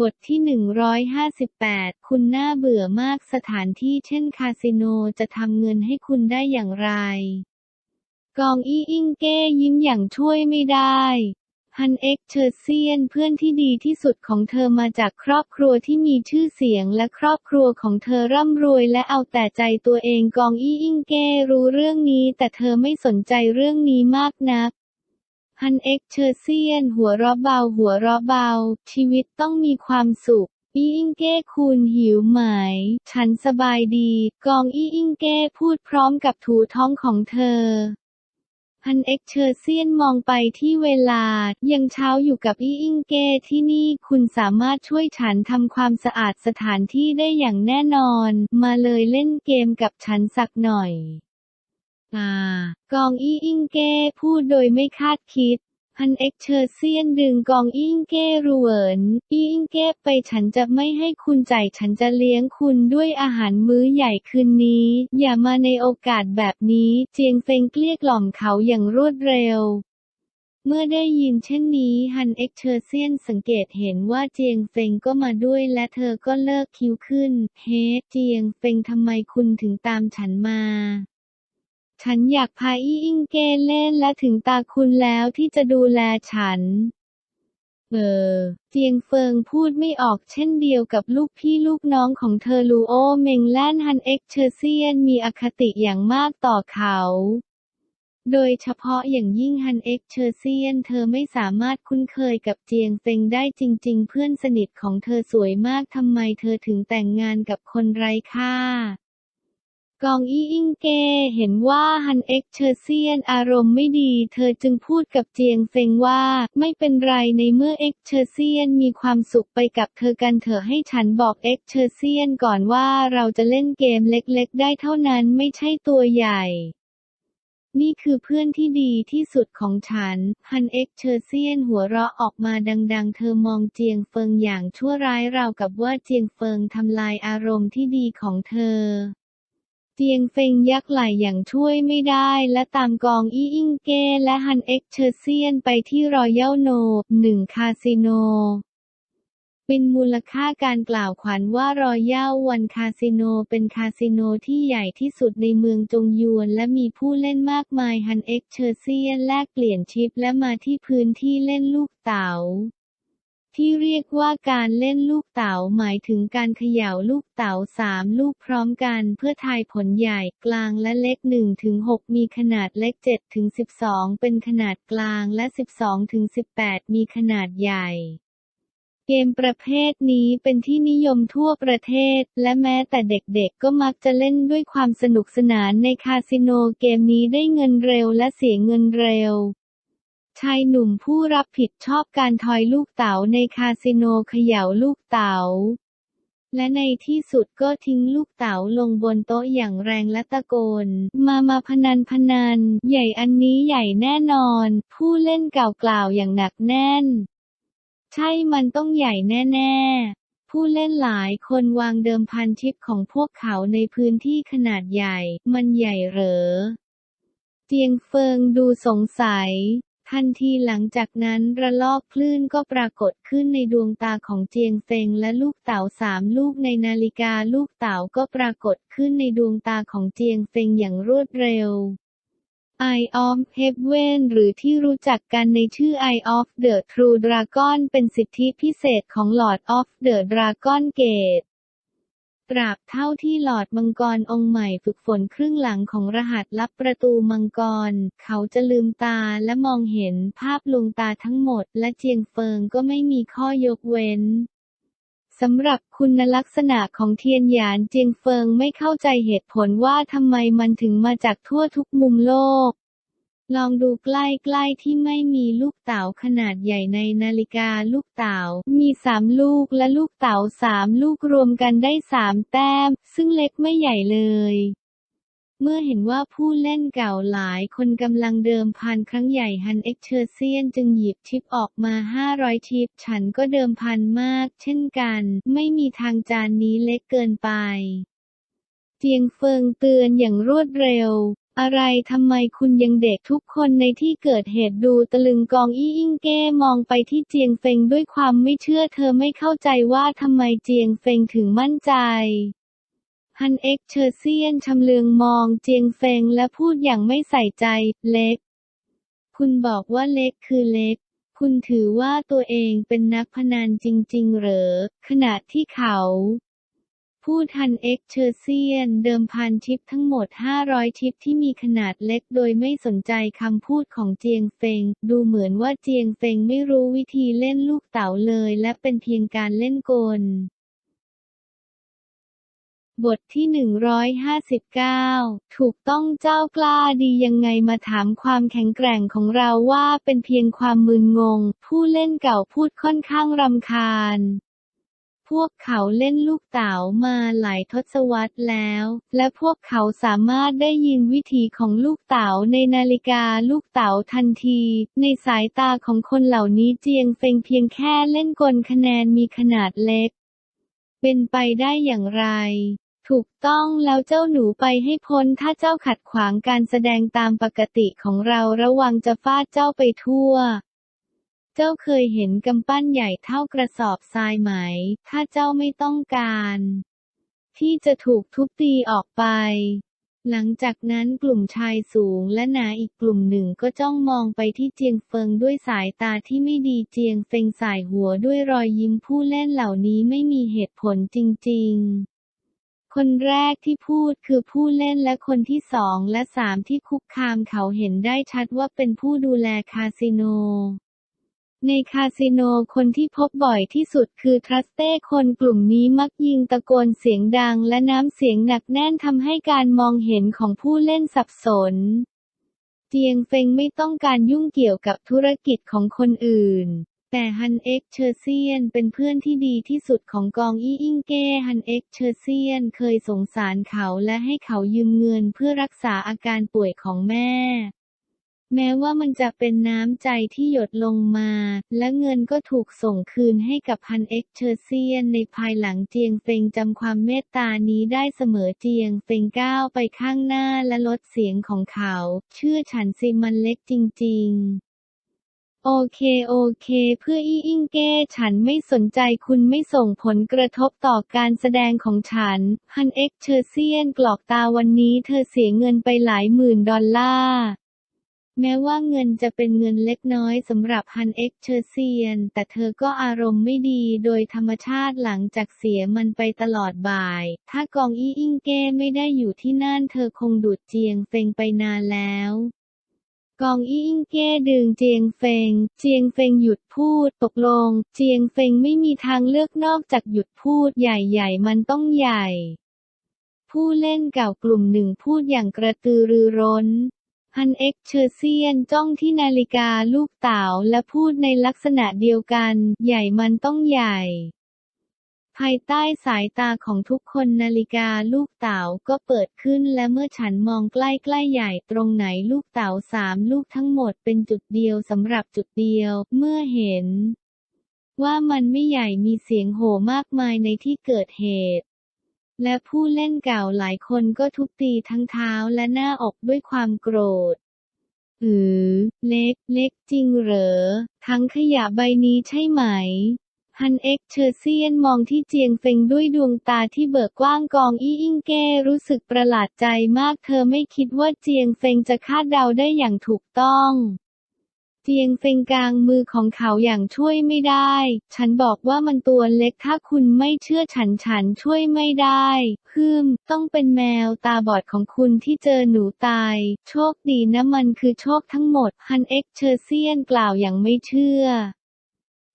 บทที่ 158 คุณน่าเบื่อมากสถานที่เช่นคาสิโนจะทำเงินให้คุณได้อย่างไร กองอี้อิงเก้ยิ้มอย่างช่วยไม่ได้ฮันเอ็กเชอร์เซียนเพื่อนที่ดีที่สุดของเธอมาจากครอบครัวที่มีชื่อเสียงและครอบครัวของเธอร่ำรวยและเอาแต่ใจตัวเองกองอี้อิงเก้รู้เรื่องนี้แต่เธอไม่สนใจเรื่องนี้มากนัก ฮันเอ็กเชอร์เซียน หัวเราะเบา หัวเราะเบา ชีวิตต้องมีความสุขอีอิงเก้คุณหิวไหม ฉันสบายดี กองอีอิงเก้พูดพร้อมกับถูท้องของเธอฮันเอ็กเชอร์เซียนมองไปที่เวลา ยังเช้าอยู่กับอีอิงเก้ที่นี่คุณสามารถช่วยฉันทำความสะอาดสถานที่ได้อย่างแน่นอน มาเลยเล่นเกมกับฉันสักหน่อยากองอี้อิงเก้พูดโดยไม่คาดคิดฮันเอ็กเชอร์เซียนดึงกองอิงเก้รูเวินอี้อิงเก้ไปฉันจะไม่ให้คุณจ่ายฉันจะเลี้ยงคุณด้วยอาหารมื้อใหญ่คืนนี้ อย่ามาในโอกาสแบบนี้ เจียงเฟงเกลี้ยกล่อมเขาอย่างรวดเร็วเมื่อได้ยินเช่นนี้ฮันเอ็กเชอร์เซียนสังเกตเห็นว่าเจียงเฟงก็มาด้วยและเธอก็เลิกคิ้วขึ้น เฮ้ เจียงเฟงทำไมคุณถึงตามฉันมา ฉันอยากพาอี้อิงเกเล่นและถึงตาคุณแล้วที่จะดูแลฉัน เออ เจียงเฟิงพูดไม่ออกเช่นเดียวกับลูกพี่ลูกน้องของเธอลูโอเมงแลนฮันเอ็กเชอร์เซียนมีอคติอย่างมากต่อเขาโดยเฉพาะอย่างยิ่งฮันเอ็กเชอร์เซียนเธอไม่สามารถคุ้นเคยกับเจียงเฟงได้จริง ๆ เพื่อนสนิทของเธอสวยมากทำไมเธอถึงแต่งงานกับคนไร้ค่า กองอี้อิงเก เห็นว่าฮันเอ็กเชอร์เซียนอารมณ์ไม่ดี เธอจึงพูดกับเจียงเฟงว่า ไม่เป็นไรในเมื่อเอ็กเชอร์เซียนมีความสุขไปกับเธอกันเถอะให้ฉันบอกเอ็กเชอร์เซียนก่อนว่าเราจะเล่นเกมเล็กๆ ได้เท่านั้นไม่ใช่ตัวใหญ่นี่คือเพื่อนที่ดีที่สุดของฉัน ฮันเอ็กเชอร์เซียนหัวเราะออกมาดังๆ เธอมองเจียงเฟิงอย่างชั่วร้ายราวกับว่าเจียงเฟิงทำลายอารมณ์ที่ดีของเธอ เจียงเฟงยักษ์ไหลอย่างช่วยไม่ได้ และตามกองอีอิงเก้และฮันเอ็กเชอร์เซียนไปที่รอยัลโนหนึ่งคาสิโน เป็นมูลค่าการกล่าวขวัญว่ารอยัลวันคาสิโนเป็นคาสิโนที่ใหญ่ที่สุดในเมืองจงยวนและมีผู้เล่นมากมายฮันเอ็กเชอร์เซียนแลกเปลี่ยนชิปและมาที่พื้นที่เล่นลูกเต๋า ที่เรียกว่าการเล่นลูกเต๋าหมายถึงการเขย่าลูกเต๋าสามลูกพร้อมกันเพื่อทายผลใหญ่กลางและเล็ก1ถึง6มีขนาดเล็ก7ถึง12 เป็นขนาดกลางและ 12ถึง18 มีขนาดใหญ่เกมประเภทนี้เป็นที่นิยมทั่วประเทศ และแม้แต่เด็กๆ ก็มักจะเล่นด้วยความสนุกสนานในคาสิโนเกมนี้ได้เงินเร็วและเสียเงินเร็ว ชายหนุ่มผู้รับผิดชอบการทอยลูกเต๋าในคาสิโนเขย่าลูกเต๋า และในที่สุดก็ทิ้งลูกเต๋าลงบนโต๊ะอย่างแรงและตะโกน มามาพนันพนัน ใหญ่อันนี้ใหญ่แน่นอน ผู้เล่นกล่าวกล่าวอย่างหนักแน่น ใช่มันต้องใหญ่แน่ ๆผู้เล่นหลายคนวางเดิมพันชิปของพวกเขาในพื้นที่ขนาดใหญ่ มันใหญ่เหรอ เจียงเฟิงดูสงสัย ทันทีหลังจากนั้นระลอกคลื่นก็ปรากฏขึ้นในดวงตาของเจียงเฟงและลูกเต๋าสามลูกในนาฬิกาลูกเต๋าก็ปรากฏขึ้นในดวงตาของเจียงเฟงอย่างรวดเร็ว Eye of Heaven หรือที่รู้จักกันในชื่อ Eye of the True Dragon เป็นสิทธิพิเศษของ Lord of the Dragon Gate ตราบเท่าที่หลอดมังกรองค์ใหม่ฝึกฝนครึ่งหลังของรหัสลับประตูมังกร เขาจะลืมตาและมองเห็นภาพลวงตาทั้งหมด และเจียงเฟิงก็ไม่มีข้อยกเว้นสำหรับคุณลักษณะของเทียนหยานเจียงเฟิงไม่เข้าใจเหตุผลว่าทำไมมันถึงมาจากทั่วทุกมุมโลก ลองดูใกล้ๆที่ไม่มีลูกเต๋าขนาดใหญ่ในนาฬิกาลูกเต๋า มีสามลูกและลูกเต๋าสามลูกรวมกันได้สามแต้ม ซึ่งเล็กไม่ใหญ่เลยเมื่อเห็นว่าผู้เล่นเก่าหลายคนกำลังเดิมพันครั้งใหญ่ฮันเอ็กเชอร์เซียนจึงหยิบชิปออกมา 500 ชิป ฉันก็เดิมพันมาก เช่นกัน ไม่มีทางจานนี้เล็กเกินไป เจียงเฟิงเตือนอย่างรวดเร็ว อะไรทำไมคุณยังเด็กทุกคนในที่เกิดเหตุดูตะลึงกองอี้อิงเก้มองไปที่เจียงเฟงด้วยความไม่เชื่อเธอไม่เข้าใจว่าทำไมเจียงเฟงถึงมั่นใจฮันเอ็กเชอร์เซียนชำเลืองมองเจียงเฟงและพูดอย่างไม่ใส่ใจ เล็ก คุณบอกว่าเล็กคือเล็ก คุณถือว่าตัวเองเป็นนักพนันจริง ๆ เหรอ ขณะที่เขา พูดทันเอ็กเชอร์เซียน เดิมพันชิปทั้งหมด 500 ชิปที่มีขนาดเล็กโดยไม่สนใจคำพูดของเจียงเฟง ดูเหมือนว่าเจียงเฟงไม่รู้วิธีเล่นลูกเต๋าเลยและเป็นเพียงการเล่นกล บทที่ 159 ถูกต้องเจ้ากล้าดียังไงมาถามความแข็งแกร่งของเราว่าเป็นเพียงความมึนงง ผู้เล่นเก่าพูดค่อนข้างรำคาญ พวกเขาเล่นลูกเต๋ามาหลายทศวรรษแล้ว และพวกเขาสามารถได้ยินวิธีของลูกเต๋าในนาฬิกาลูกเต๋าทันที ในสายตาของคนเหล่านี้เจียงเฟงเพียงแค่เล่นกลคะแนนมีขนาดเล็ก เป็นไปได้อย่างไร ถูกต้องแล้วเจ้าหนูไปให้พ้นถ้าเจ้าขัดขวางการแสดงตามปกติของเราระวังจะฟาดเจ้าไปทั่ว เจ้าเคยเห็นกำปั้นใหญ่เท่ากระสอบทรายไหม ถ้าเจ้าไม่ต้องการ ที่จะถูกทุบตีออกไป หลังจากนั้นกลุ่มชายสูงและหนาอีกกลุ่มหนึ่งก็จ้องมองไปที่เจียงเฟิงด้วยสายตาที่ไม่ดีเจียงเฟิงสายหัวด้วยรอยยิ้มผู้เล่นเหล่านี้ไม่มีเหตุผลจริง ๆคนแรกที่พูดคือผู้เล่นและคนที่สองและสามที่คุกคามเขาเห็นได้ชัดว่าเป็นผู้ดูแลคาสิโน ในคาสิโนคนที่พบบ่อยที่สุดคือทรัสเต้คนกลุ่มนี้มักยิงตะโกนเสียงดังและน้ำเสียงหนักแน่นทำให้การมองเห็นของผู้เล่นสับสน เจียงเฟงไม่ต้องการยุ่งเกี่ยวกับธุรกิจของคนอื่น แต่ฮันเอ็กเชอร์เซียนเป็นเพื่อนที่ดีที่สุดของกองอี้อิงเก้ฮันเอ็กเชอร์เซียนเคยสงสารเขาและให้เขายืมเงินเพื่อรักษาอาการป่วยของแม่ แม้ว่ามันจะเป็นน้ำใจที่หยดลงมา และเงินก็ถูกส่งคืนให้กับฮันเอ็กเชอร์เซียนในภายหลังเจียงเฟงจำความเมตตานี้ได้เสมอเจียงเฟงก้าวไปข้างหน้าและลดเสียงของเขา เชื่อฉันสิมันเล็กจริง ๆโอเคโอเค เพื่ออีอิงเก้ฉันไม่สนใจคุณไม่ส่งผลกระทบต่อการแสดงของฉัน ฮันเอ็กเชอร์เซียนกรอกตาวันนี้เธอเสียเงินไปหลายหมื่นดอลลาร์ แม้ว่าเงินจะเป็นเงินเล็กน้อยสำหรับฮันเอ็กเชอร์เซียน แต่เธอก็อารมณ์ไม่ดีโดยธรรมชาติหลังจากเสียมันไปตลอดบ่าย ถ้ากองอี้อิงเก้ไม่ได้อยู่ที่นั่นเธอคงดูดเจียงเฟงไปนานแล้วกองอี้อิงเก้ดึงเจียงเฟง เจียงเฟงหยุดพูด ตกลง เจียงเฟงไม่มีทางเลือกนอกจากหยุดพูดใหญ่ๆ มันต้องใหญ่ ผู้เล่นเก่ากลุ่มหนึ่งพูดอย่างกระตือรือร้น ฮันเอ็กเชอร์เซียนจ้องที่นาฬิกาลูกเต๋าและพูดในลักษณะเดียวกัน ใหญ่มันต้องใหญ่ ภายใต้สายตาของทุกคนนาฬิกาลูกเต๋าก็เปิดขึ้นและเมื่อฉันมองใกล้ๆใหญ่ตรงไหนลูกเต๋าสามลูกทั้งหมดเป็นจุดเดียวสำหรับจุดเดียว เมื่อเห็น ว่ามันไม่ใหญ่มีเสียงโห่มากมายในที่เกิดเหตุ และผู้เล่นเก่าหลายคนก็ทุบตีทั้งเท้าและหน้าอกด้วยความโกรธอือเล็ก เล็กจริงเหรอ ทั้งขยะใบนี้ใช่ไหม ฮันเอ็กเชอร์เซียนมองที่เจียงเฟงด้วยดวงตาที่เบิกกว้างกองอี้อิงเก้รู้สึกประหลาดใจมากเธอไม่คิดว่าเจียงเฟงจะคาดเดาได้อย่างถูกต้อง เจียงเฟงกลางมือของเขาอย่างช่วยไม่ได้ ฉันบอกว่ามันตัวเล็กถ้าคุณไม่เชื่อฉันฉันช่วยไม่ได้ฮึมต้องเป็นแมวตาบอดของคุณที่เจอหนูตาย โชคดีนะมันคือโชคทั้งหมด ฮันเอ็กเชอร์เซียนกล่าวอย่างไม่เชื่อ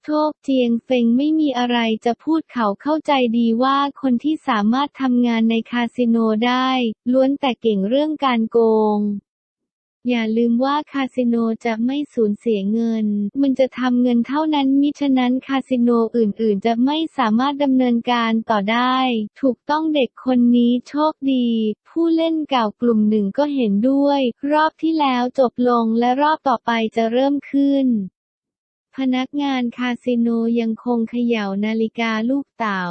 โชคเจียงเฟงไม่มีอะไรจะพูดเขาเข้าใจดีว่าคนที่สามารถทำงานในคาสิโนได้ ล้วนแต่เก่งเรื่องการโกง อย่าลืมว่าคาสิโนจะไม่สูญเสียเงิน มันจะทำเงินเท่านั้นมิฉะนั้นคาสิโนอื่นๆ จะไม่สามารถดำเนินการต่อได้ ถูกต้องเด็กคนนี้โชคดี ผู้เล่นเก่ากลุ่มหนึ่งก็เห็นด้วย รอบที่แล้วจบลงและรอบต่อไปจะเริ่มขึ้นพนักงานคาสิโนยังคงเขย่านาฬิกาลูกเต๋า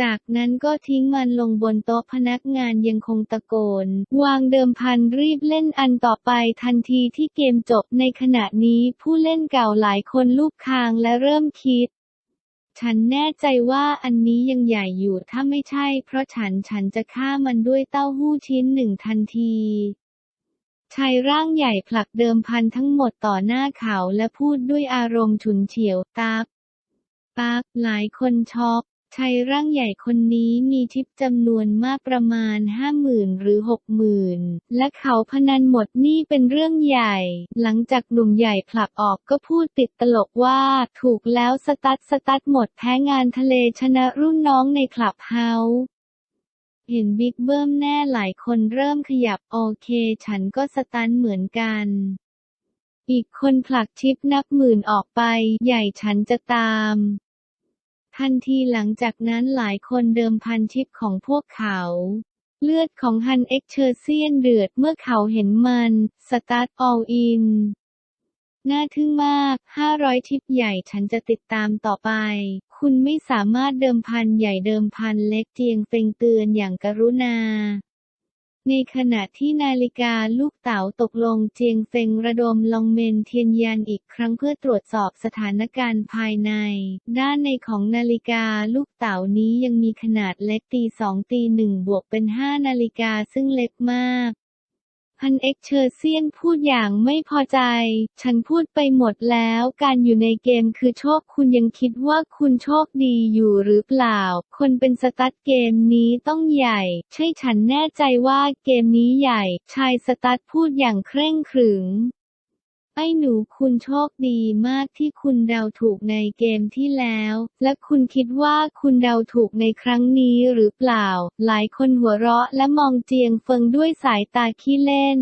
จากนั้นก็ทิ้งมันลงบนโต๊ะพนักงานยังคงตะโกน วางเดิมพันรีบเล่นอันต่อไปทันทีที่เกมจบในขณะนี้ผู้เล่นเก่าหลายคนลูบคางและเริ่มคิดฉันแน่ใจว่าอันนี้ยังใหญ่อยู่ถ้าไม่ใช่ เพราะฉันฉันจะฆ่ามันด้วยเต้าหู้ชิ้นหนึ่งทันทีชายร่างใหญ่ผลักเดิมพันทั้งหมดต่อหน้าเขาและพูดด้วยอารมณ์ฉุนเฉียวตับตักหลายคนช็อก ชายร่างใหญ่คนนี้มีทิปจำนวนมากประมาณห้าหมื่นหรือหกหมื่นและเขาพนันหมดนี่เป็นเรื่องใหญ่ หลังจากหนุ่มใหญ่ผลักออกก็พูดติดตลกว่า ถูกแล้วสตัดสตัดหมดแพ้งานทะเลชนะรุ่นน้องในคลับเฮาส์เห็นบิ๊กเบิ้มแน่หลายคนเริ่มขยับโอเค ฉันก็สตันเหมือนกัน อีกคนผลักชิปนับหมื่นออกไป ใหญ่ฉันจะตาม ทันทีหลังจากนั้นหลายคนเดิมพันชิปของพวกเขา เลือดของฮันเอ็กเชอร์เซียนเดือดเมื่อเขาเห็นมัน สตาร์ทออลอิน น่าทึ่งมาก 500 ทิปใหญ่ฉันจะติดตามต่อไป คุณไม่สามารถเดิมพันใหญ่เดิมพันเล็กเจียงเฟงเตือนอย่างกรุณา ในขณะที่นาฬิกาลูกเต๋าตกลงเจียงเฟงระดมลองเมนเทียนยันอีกครั้งเพื่อตรวจสอบสถานการณ์ภายใน ด้านในของนาฬิกาลูกเต๋านี้ยังมีขนาดเล็กตีสองตีหนึ่งบวกเป็นห้านาฬิกาซึ่งเล็กมาก พันเอ็กเชอร์เซียนพูดอย่างไม่พอใจ ฉันพูดไปหมดแล้ว การอยู่ในเกมคือโชค คุณยังคิดว่าคุณโชคดีอยู่หรือเปล่า คนเป็นสตัดเกมนี้ต้องใหญ่ ใช่ฉันแน่ใจว่าเกมนี้ใหญ่ ชายสตัดพูดอย่างเคร่งขรึม ไอ้หนูคุณโชคดีมากที่คุณเดาถูกในเกมที่แล้ว และคุณคิดว่าคุณเดาถูกในครั้งนี้หรือเปล่า หลายคนหัวเราะและมองเจียงเฟิงด้วยสายตาขี้เล่น